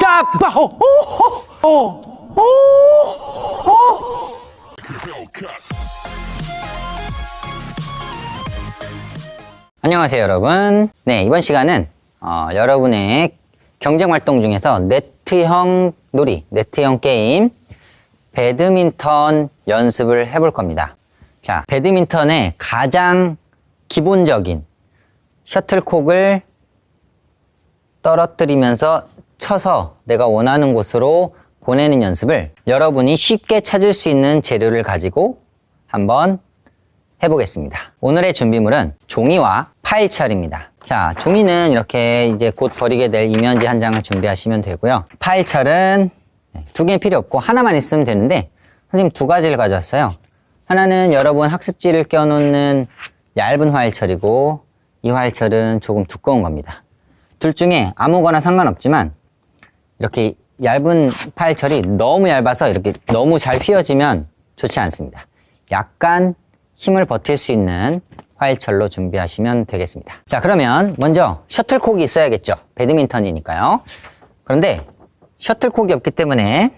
따빠 오, 오, 오, 오, 오. 안녕하세요 여러분. 네 이번 시간은 어, 여러분의 경쟁 활동 중에서 네트형 놀이 네트형 게임 배드민턴 연습을 해볼 겁니다. 자 배드민턴의 가장 기본적인 셔틀콕을 떨어뜨리면서 쳐서 내가 원하는 곳으로 보내는 연습을 여러분이 쉽게 찾을 수 있는 재료를 가지고 한번 해보겠습니다. 오늘의 준비물은 종이와 파일철입니다. 자, 종이는 이렇게 이제 곧 버리게 될 이면지 한 장을 준비하시면 되고요. 파일철은 네, 두 개는 필요 없고 하나만 있으면 되는데 선생님 두 가지를 가져왔어요. 하나는 여러분 학습지를 껴놓는 얇은 화일철이고 이 화일철은 조금 두꺼운 겁니다. 둘 중에 아무거나 상관없지만 이렇게 얇은 파일철이 너무 얇아서 이렇게 너무 잘 휘어지면 좋지 않습니다. 약간 힘을 버틸 수 있는 화일철로 준비하시면 되겠습니다. 자, 그러면 먼저 셔틀콕이 있어야겠죠. 배드민턴이니까요. 그런데 셔틀콕이 없기 때문에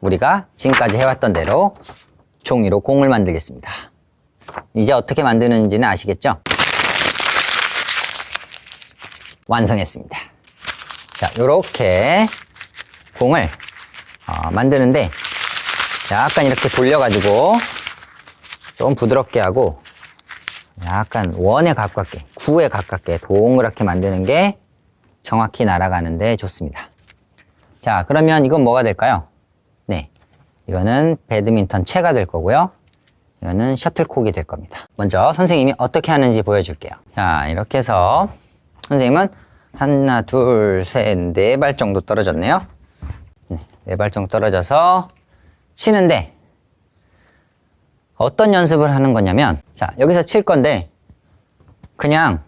우리가 지금까지 해왔던 대로 종이로 공을 만들겠습니다. 이제 어떻게 만드는지는 아시겠죠? 완성했습니다. 자, 요렇게 공을 어, 만드는데 약간 이렇게 돌려가지고 좀 부드럽게 하고 약간 원에 가깝게, 구에 가깝게 동그랗게 만드는 게 정확히 날아가는데 좋습니다. 자, 그러면 이건 뭐가 될까요? 네. 이거는 배드민턴 채가 될 거고요. 이거는 셔틀콕이 될 겁니다. 먼저 선생님이 어떻게 하는지 보여줄게요. 자, 이렇게 해서 선생님은 하나, 둘, 셋, 네 발 정도 떨어졌네요. 네 발 정도 떨어져서 치는데 어떤 연습을 하는 거냐면 자 여기서 칠 건데 그냥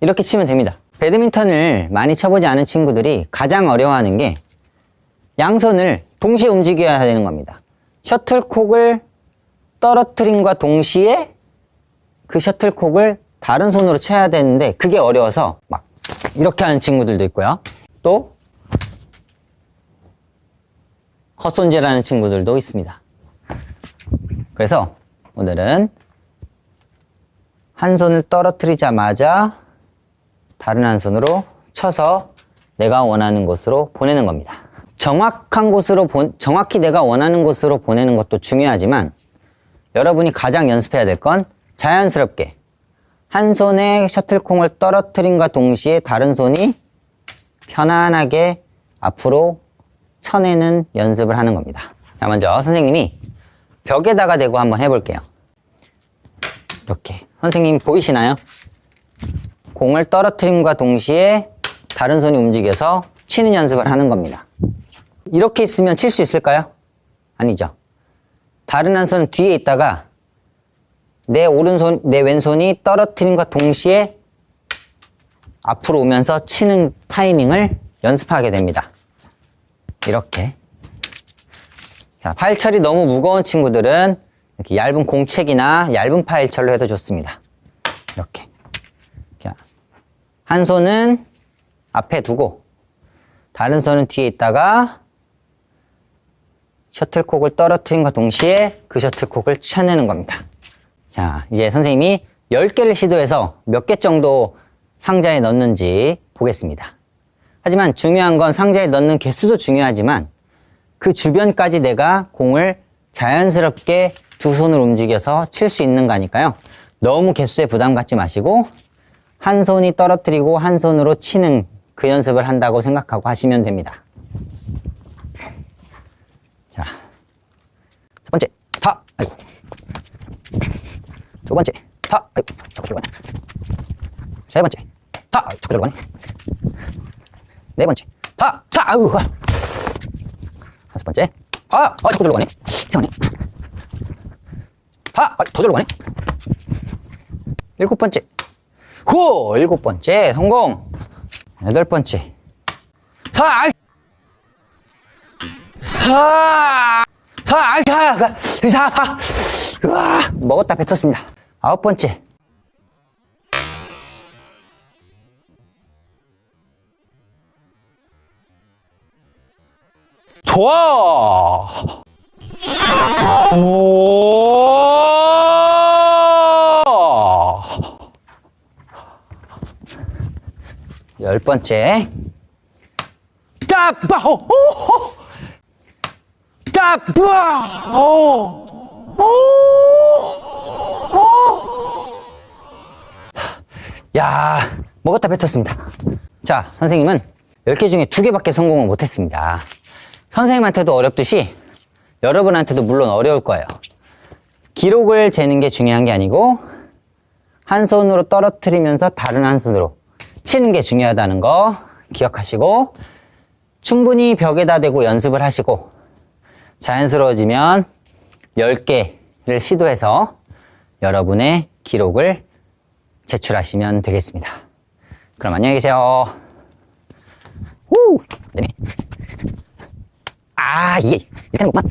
이렇게 치면 됩니다 배드민턴을 많이 쳐보지 않은 친구들이 가장 어려워하는 게 양손을 동시에 움직여야 되는 겁니다 셔틀콕을 떨어뜨림과 동시에 그 셔틀콕을 다른 손으로 쳐야 되는데 그게 어려워서 막 이렇게 하는 친구들도 있고요 또 헛손질하는 친구들도 있습니다. 그래서 오늘은 한 손을 떨어뜨리자마자 다른 한 손으로 쳐서 내가 원하는 곳으로 보내는 겁니다. 정확한 곳으로 보, 정확히 내가 원하는 곳으로 보내는 것도 중요하지만 여러분이 가장 연습해야 될 건 자연스럽게 한 손에 셔틀콩을 떨어뜨림과 동시에 다른 손이 편안하게 앞으로 쳐내는 연습을 하는 겁니다. 자, 먼저 선생님이 벽에다가 대고 한번 해볼게요. 이렇게. 선생님 보이시나요? 공을 떨어뜨림과 동시에 다른 손이 움직여서 치는 연습을 하는 겁니다. 이렇게 있으면 칠 수 있을까요? 아니죠. 다른 한 손은 뒤에 있다가 내 오른손, 내 왼손이 떨어뜨림과 동시에 앞으로 오면서 치는 타이밍을 연습하게 됩니다. 이렇게. 자, 파일철이 너무 무거운 친구들은 이렇게 얇은 공책이나 얇은 파일철로 해도 좋습니다. 이렇게. 자, 한 손은 앞에 두고 다른 손은 뒤에 있다가 셔틀콕을 떨어뜨림과 동시에 그 셔틀콕을 쳐내는 겁니다. 자, 이제 선생님이 10개를 시도해서 몇 개 정도 상자에 넣는지 보겠습니다. 하지만 중요한 건 상자에 넣는 개수도 중요하지만 그 주변까지 내가 공을 자연스럽게 두 손을 움직여서 칠 수 있는 거니까요. 너무 개수에 부담 갖지 마시고 한 손이 떨어뜨리고 한 손으로 치는 그 연습을 한다고 생각하고 하시면 됩니다. 자, 첫 번째, 타, 아이고. 두 번째, 타, 아이고, 자꾸 들어가네. 세 번째, 타, 아이고, 자꾸 들어가네. 네 번째, 타, 타, 아이고, 아. 다섯 번째, 타, 아, 자꾸 들어가네. 이상하네. 타, 아, 더 들어가네. 일곱 번째, 후, 일곱 번째, 성공. 여덟 번째, 타. 타, 타, 아이, 타, 타. 우와, 먹었다 뱉었습니다. 아홉 번째. 좋아. 열 번째. 따바호. 따바호. 야, 먹었다 뱉었습니다. 자, 선생님은 10개 중에 2개밖에 성공을 못했습니다. 선생님한테도 어렵듯이 여러분한테도 물론 어려울 거예요. 기록을 재는 게 중요한 게 아니고 한 손으로 떨어뜨리면서 다른 한 손으로 치는 게 중요하다는 거 기억하시고 충분히 벽에다 대고 연습을 하시고 자연스러워지면 10개를 시도해서 여러분의 기록을 제출하시면 되겠습니다. 그럼 안녕히 계세요. 우! 네. 아, 이게 이렇게 하는 거구만.